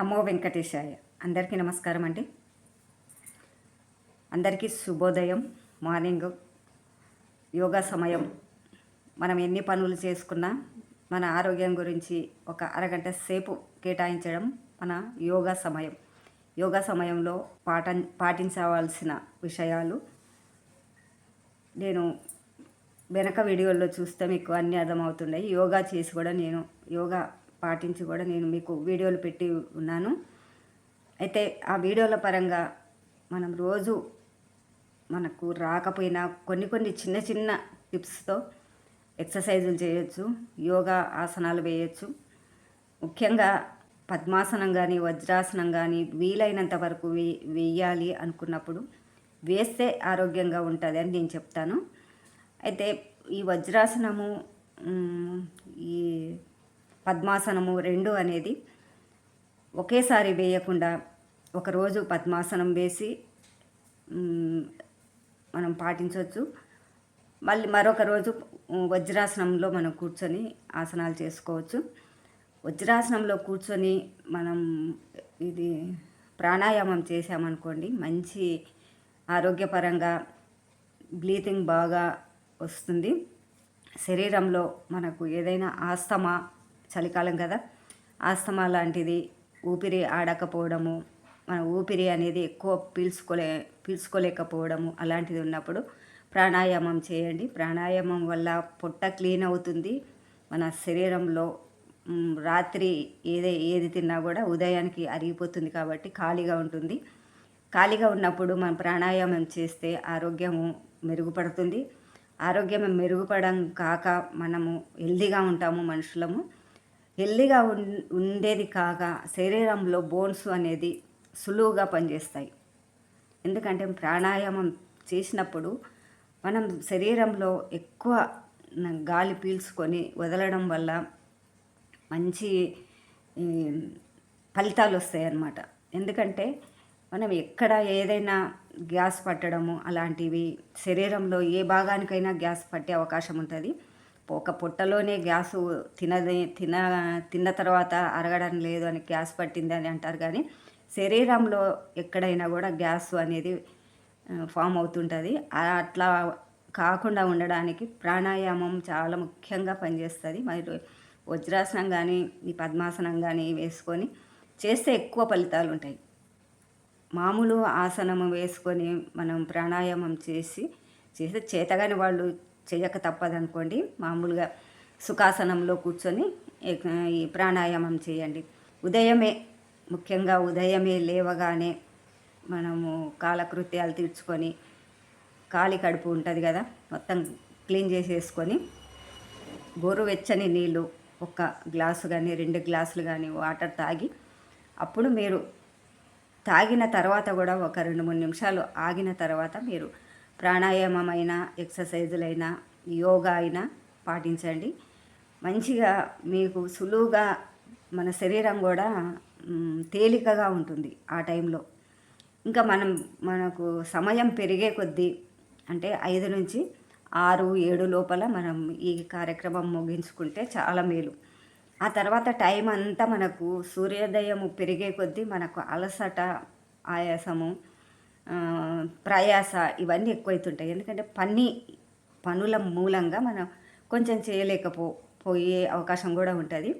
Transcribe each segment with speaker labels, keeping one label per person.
Speaker 1: నమో వెంకటేశాయ. అందరికీ నమస్కారం అండి. అందరికీ శుభోదయం మార్నింగ్ యోగా సమయం. మనం ఎన్ని పనులు చేసుకున్నా మన ఆరోగ్యం గురించి ఒక అరగంట సేపు కేటాయించడం మన యోగా సమయం. యోగా సమయంలో పాట పాటించవలసిన విషయాలు. నేను వెనక వీడియోల్లో చూస్తే మీకు అన్నీ అర్థమవుతున్నాయి యోగా చేసి కూడా నేను యోగా పాటించి కూడా నేను మీకు వీడియోలు పెట్టి ఉన్నాను. అయితే ఆ వీడియోల పరంగా మనం రోజు మనకు రాకపోయినా కొన్ని కొన్ని చిన్న చిన్న టిప్స్తో ఎక్సర్సైజులు చేయొచ్చు యోగా ఆసనాలు వేయచ్చు. ముఖ్యంగా పద్మాసనం కానీ వజ్రాసనం కానీ వీలైనంత వరకు వే వేయాలి అనుకున్నప్పుడు వేస్తే ఆరోగ్యంగా ఉంటుంది అని నేను చెప్తాను. అయితే ఈ వజ్రాసనము ఈ పద్మాసనము రెండు అనేది ఒకేసారి వేయకుండా ఒకరోజు పద్మాసనం వేసి మనం పాటించవచ్చు. మళ్ళీ మరొక రోజు వజ్రాసనంలో మనం కూర్చొని ఆసనాలు చేసుకోవచ్చు. వజ్రాసనంలో కూర్చొని మనం ఇది ప్రాణాయామం చేసామనుకోండి మంచి ఆరోగ్యపరంగా బ్లీతింగ్ బాగా వస్తుంది. శరీరంలో మనకు ఏదైనా ఆస్తమా చలికాలం కదా. ఆస్తమా లాంటిది ఊపిరి ఆడకపోవడము మన ఊపిరి అనేది ఎక్కువ పీల్చుకోలే పీల్చుకోలేకపోవడము అలాంటిది ఉన్నప్పుడు ప్రాణాయామం చేయండి. ప్రాణాయామం వల్ల పొట్ట క్లీన్ అవుతుంది. మన శరీరంలో రాత్రి ఏదే ఏది తిన్నా కూడా ఉదయానికి అరిగిపోతుంది కాబట్టి ఖాళీగా ఉంటుంది. ఖాళీగా ఉన్నప్పుడు మనం ప్రాణాయామం చేస్తే ఆరోగ్యము మెరుగుపడుతుంది. ఆరోగ్యం మెరుగుపడడం కాక మనము హెల్దీగా ఉంటాము మనుషులము. హెల్దీగా ఉండేది కాగా శరీరంలో బోన్స్ అనేది సులువుగా పనిచేస్తాయి. ఎందుకంటే ప్రాణాయామం చేసినప్పుడు మనం శరీరంలో ఎక్కువ గాలి పీల్చుకొని వదలడం వల్ల మంచి ఫలితాలు వస్తాయి అన్నమాట ఎందుకంటే మనం ఎక్కడ ఏదైనా గ్యాస్ పట్టడము అలాంటివి శరీరంలో ఏ భాగానికైనా గ్యాస్ పట్టే అవకాశం ఉంటుంది. ఒక పొట్టలోనే గ్యాసు తినది తిన తిన్న తర్వాత అరగడం లేదు అని గ్యాస్ పట్టింది అని అంటారు కానీ శరీరంలో ఎక్కడైనా కూడా గ్యాస్ అనేది ఫామ్ అవుతుంటుంది. అట్లా కాకుండా ఉండడానికి ప్రాణాయామం చాలా ముఖ్యంగా పనిచేస్తుంది. మరియు వజ్రాసనం కానీ ఈ పద్మాసనం కానీ వేసుకొని చేస్తే ఎక్కువ ఫలితాలు ఉంటాయి. మామూలు ఆసనము వేసుకొని మనం ప్రాణాయామం చేసి చేస్తే చేతగాని వాళ్ళు చేయక తప్పదనుకోండి. మామూలుగా సుఖాసనంలో కూర్చొని ఈ ప్రాణాయామం చేయండి. ఉదయమే ముఖ్యంగా ఉదయమే లేవగానే మనము కాలకృత్యాలు తీర్చుకొని ఖాళీ కడుపు ఉంటుంది కదా మొత్తం క్లీన్ చేసేసుకొని గోరువెచ్చని నీళ్ళు ఒక గ్లాసు కానీ రెండు గ్లాసులు కానీ వాటర్ తాగి అప్పుడు మీరు తాగిన తర్వాత కూడా ఒక రెండు మూడు నిమిషాలు ఆగిన తర్వాత మీరు ప్రాణాయామం అయినా ఎక్సర్సైజులైనా యోగా అయినా పాటించండి. మంచిగా మీకు సులువుగా మన శరీరం కూడా తేలికగా ఉంటుంది ఆ టైంలో. ఇంకా మనం మనకు సమయం పెరిగే కొద్దీ అంటే ఐదు నుంచి ఆరు ఏడు లోపల మనం ఈ కార్యక్రమం ముగించుకుంటే చాలా మేలు. ఆ తర్వాత టైం అంతా మనకు సూర్యోదయం పెరిగే కొద్దీ మనకు అలసట ఆయాసము ప్రయాస ఇవన్నీ ఎక్కువైతుంటాయి. ఎందుకంటే పని పనుల మూలంగా మనం కొంచెం చేయలేకపో పోయే అవకాశం కూడా ఉంటుంది.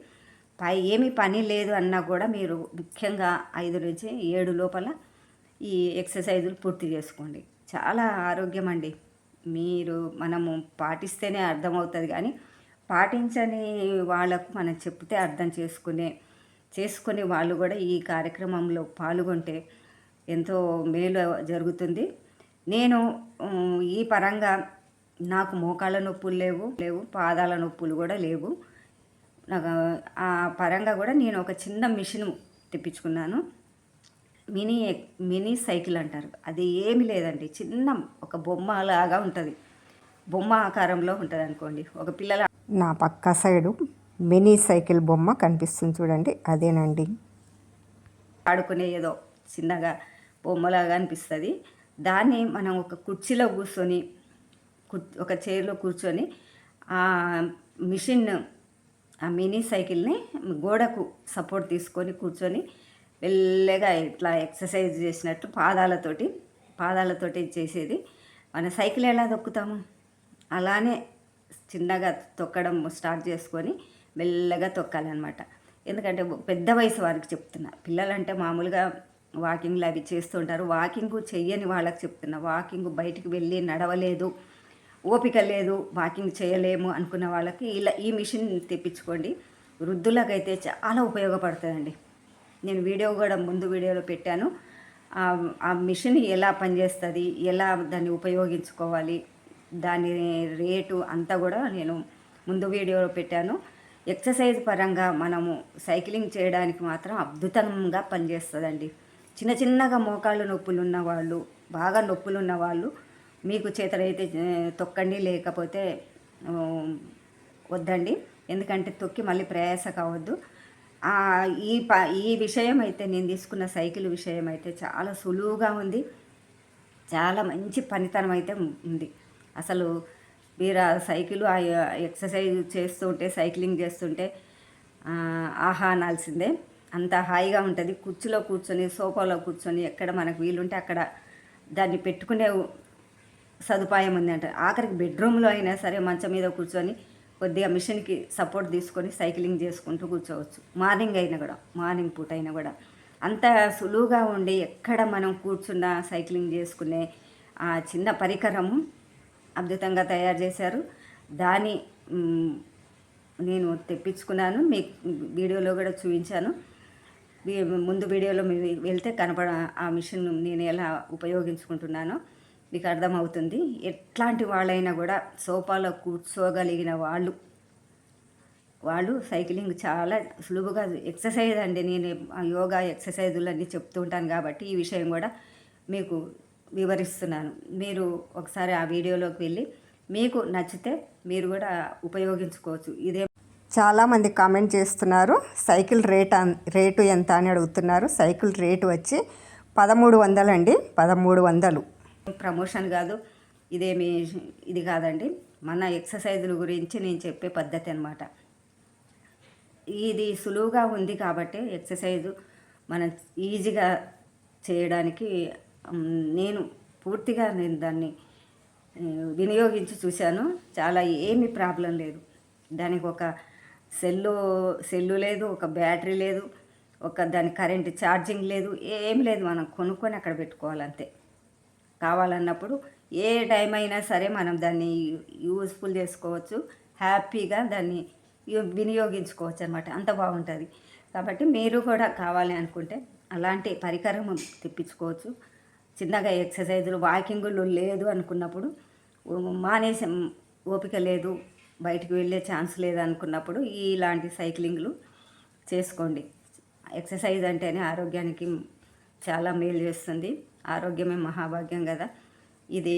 Speaker 1: పై ఏమి పని లేదు అన్నా కూడా మీరు ముఖ్యంగా ఐదు నుంచి ఏడు లోపల ఈ ఎక్సర్సైజులు పూర్తి చేసుకోండి. చాలా ఆరోగ్యం అండి మీరు మనము పాటిస్తేనే అర్థమవుతుంది కానీ పాటించని వాళ్ళకు మనం చెప్తే అర్థం చేసుకునే చేసుకుని వాళ్ళు కూడా ఈ కార్యక్రమంలో పాల్గొంటే ఎంతో మేలు జరుగుతుంది. నేను ఈ పరంగా నాకు మోకాళ్ళ నొప్పులు లేవు లేవు పాదాల నొప్పులు కూడా లేవు. నాకు ఆ పరంగా కూడా నేను ఒక చిన్న మిషన్ తెప్పించుకున్నాను. మినీ మినీ సైకిల్ అంటారు. అది ఏమి లేదండి. చిన్న ఒక బొమ్మ లాగా ఉంటుంది. బొమ్మ ఆకారంలో ఉంటుంది అనుకోండి. ఒక పిల్లల
Speaker 2: నా పక్క సైడు మినీ సైకిల్ బొమ్మ కనిపిస్తుంది చూడండి. అదేనండి.
Speaker 1: ఆడుకునే ఏదో చిన్నగా బొమ్మలాగా అనిపిస్తుంది. దాన్ని మనం ఒక కుర్చీలో కూర్చొని ఒక చైర్లో కూర్చొని ఆ మిషన్ ఆ మినీ సైకిల్ని గోడకు సపోర్ట్ తీసుకొని కూర్చొని మెల్లగా ఇట్లా ఎక్సర్సైజ్ చేసినట్టు పాదాలతోటి పాదాలతోటి చేసేది. మన సైకిల్ ఎలా తొక్కుతాము? అలానే చిన్నగా తొక్కడం స్టార్ట్ చేసుకొని మెల్లగా తొక్కాలన్నమాట. ఎందుకంటే పెద్ద వయసు వారికి చెప్తున్నా. పిల్లలంటే మామూలుగా వాకింగ్లు అవి చేస్తుంటారు. వాకింగ్ చెయ్యని వాళ్ళకి చెప్తున్నా వాకింగ్ బయటికి వెళ్ళి నడవలేదు ఓపిక లేదు వాకింగ్ చేయలేము అనుకున్న వాళ్ళకి ఇలా ఈ మిషన్ తెప్పించుకోండి. వృద్ధులకైతే చాలా ఉపయోగపడుతుందండి. నేను వీడియో కూడా ముందు వీడియోలో పెట్టాను. ఆ- మిషన్ ఎలా పనిచేస్తుంది ఎలా దాన్ని ఉపయోగించుకోవాలి దాని రేటు అంతా కూడా నేను ముందు వీడియోలో పెట్టాను. ఎక్సర్సైజ్ పరంగా మనము సైక్లింగ్ చేయడానికి మాత్రం అద్భుతంగా పనిచేస్తుందండి. చిన్న చిన్నగా మోకాళ్ళు నొప్పులు ఉన్నవాళ్ళు బాగా నొప్పులు ఉన్నవాళ్ళు మీకు చేతలైతే తొక్కండి లేకపోతే వద్దండి. ఎందుకంటే తొక్కి మళ్ళీ ప్రయాస కావద్దు. ఈ ప ఈ విషయం అయితే నేను తీసుకున్న సైకిల్ విషయం అయితే చాలా సులువుగా ఉంది. చాలా మంచి పనితనం అయితే ఉంది. అసలు మీరు ఆ సైకిల్ ఆ ఎక్సర్సైజ్ చేస్తుంటే సైక్లింగ్ చేస్తుంటే ఆహా అనాల్సిందే. అంత హాయిగా ఉంటుంది. కుర్చీలో కూర్చొని సోఫాలో కూర్చొని ఎక్కడ మనకు వీలుంటే అక్కడ దాన్ని పెట్టుకునే సదుపాయం ఉంది అంట ఆఖరికి బెడ్రూమ్లో అయినా సరే మంచం మీద కూర్చొని కొద్దిగా మిషన్కి సపోర్ట్ తీసుకొని సైక్లింగ్ చేసుకుంటూ కూర్చోవచ్చు. మార్నింగ్ అయినా కూడా మార్నింగ్ పూట అయినా కూడా. అంత సులువుగా ఉండి ఎక్కడ మనం కూర్చున్న సైక్లింగ్ చేసుకునే ఆ చిన్న పరికరము అద్భుతంగా తయారు చేశారు. దాని నేను తెప్పించుకున్నాను. మీకు వీడియోలో కూడా చూపించాను. ముందు వీడియోలో వెళ్తే కనపడ ఆ మిషన్ నేను ఎలా ఉపయోగించుకుంటున్నానో మీకు అర్థమవుతుంది. ఎట్లాంటి వాళ్ళైనా కూడా సోఫాలో కూర్చోగలిగిన వాళ్ళు వాళ్ళు సైక్లింగ్ చాలా సులువుగా ఎక్సర్సైజ్ అండి. నేను యోగా ఎక్సర్సైజులన్నీ చెప్తుంటాను చెప్తూ ఉంటాను కాబట్టి ఈ విషయం కూడా మీకు వివరిస్తున్నాను. మీరు ఒకసారి ఆ వీడియోలోకి వెళ్ళి మీకు నచ్చితే మీరు కూడా ఉపయోగించుకోవచ్చు. ఇదే
Speaker 2: చాలామంది కామెంట్ చేస్తున్నారు సైకిల్ రేట్ అన్- రేటు ఎంత అని అడుగుతున్నారు. సైకిల్ రేటు వచ్చి పదమూడు వందలు అండి పదమూడు వందలు.
Speaker 1: ప్రమోషన్ కాదు ఇదేమి ఇది కాదండి. మన ఎక్సర్సైజుల గురించి నేను చెప్పే పద్ధతి అనమాట ఇది సులువుగా ఉంది కాబట్టి ఎక్సర్సైజు మనం ఈజీగా చేయడానికి నేను పూర్తిగా నేను దాన్ని వినియోగించి చూశాను. చాలా ఏమీ ప్రాబ్లం లేదు. దానికి ఒక సెల్లు సెల్లు లేదు ఒక బ్యాటరీ లేదు ఒక దాని కరెంట్ ఛార్జింగ్ లేదు ఏం లేదు. మనం కొనుక్కొని అక్కడ పెట్టుకోవాలంతే. కావాలన్నప్పుడు ఏ టైం అయినా సరే మనం దాన్ని యూస్ఫుల్ చేసుకోవచ్చు. హ్యాపీగా దాన్ని వినియోగించుకోవచ్చు అనమాట అంత బాగుంటుంది. కాబట్టి మీరు కూడా కావాలి అనుకుంటే అలాంటి పరికరం తెప్పించుకోవచ్చు. చిన్నగా ఎక్సర్సైజులు వాకింగ్లు లేదు అనుకున్నప్పుడు మానేసి ఓపిక లేదు. బయటికి వెళ్ళే ఛాన్స్ లేదనుకున్నప్పుడు ఇలాంటి సైక్లింగ్లు చేసుకోండి. ఎక్సర్సైజ్ అంటేనే ఆరోగ్యానికి చాలా మేలు చేస్తుంది. ఆరోగ్యమే మహాభాగ్యం కదా. ఇది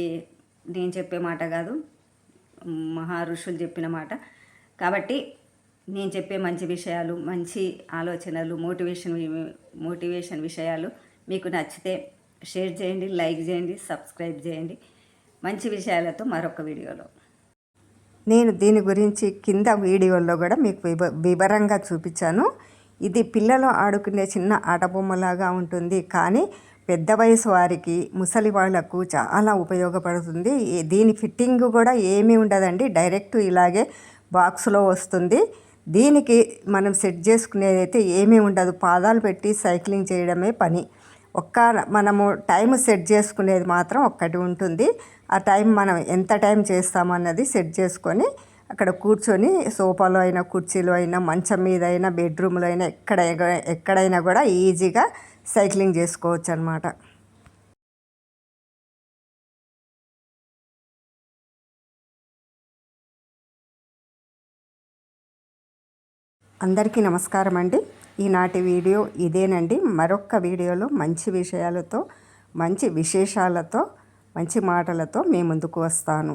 Speaker 1: నేను చెప్పే మాట కాదు. మహా ఋషులు చెప్పిన మాట. కాబట్టి నేను చెప్పే మంచి విషయాలు మంచి ఆలోచనలు మోటివేషన్ మోటివేషన్ విషయాలు మీకు నచ్చితే షేర్ చేయండి లైక్ చేయండి సబ్స్క్రైబ్ చేయండి. మంచి విషయాలతో మరొక వీడియోలో
Speaker 2: నేను దీని గురించి కింద వీడియోలో కూడా మీకు వివ వివరంగా చూపించాను. ఇది పిల్లలు ఆడుకునే చిన్న ఆటబొమ్మలాగా ఉంటుంది. కానీ పెద్ద వయసు వారికి ముసలి వాళ్ళకు చాలా ఉపయోగపడుతుంది. దీని ఫిట్టింగ్ కూడా ఏమీ ఉండదండి. డైరెక్ట్ ఇలాగే బాక్స్లో వస్తుంది. దీనికి మనం సెట్ చేసుకునేదైతే ఏమీ ఉండదు. పాదాలు పెట్టి సైక్లింగ్ చేయడమే పని. ఒక్క మనము టైం సెట్ చేసుకునేది మాత్రం ఒక్కటి ఉంటుంది. ఆ టైం మనం ఎంత టైం చేస్తామన్నది సెట్ చేసుకొని అక్కడ కూర్చొని సోఫాలో అయినా కుర్చీలో అయినా మంచం మీద అయినా బెడ్రూమ్లో అయినా ఎక్కడ ఎక్కడైనా కూడా ఈజీగా సైక్లింగ్ చేసుకోవచ్చు అనమాట అందరికీ నమస్కారం అండి. ఈనాటి వీడియో ఇదేనండి. మరొక వీడియోలో మంచి విషయాలతో మంచి విశేషాలతో మంచి మాటలతో మీ ముందుకు వస్తాను.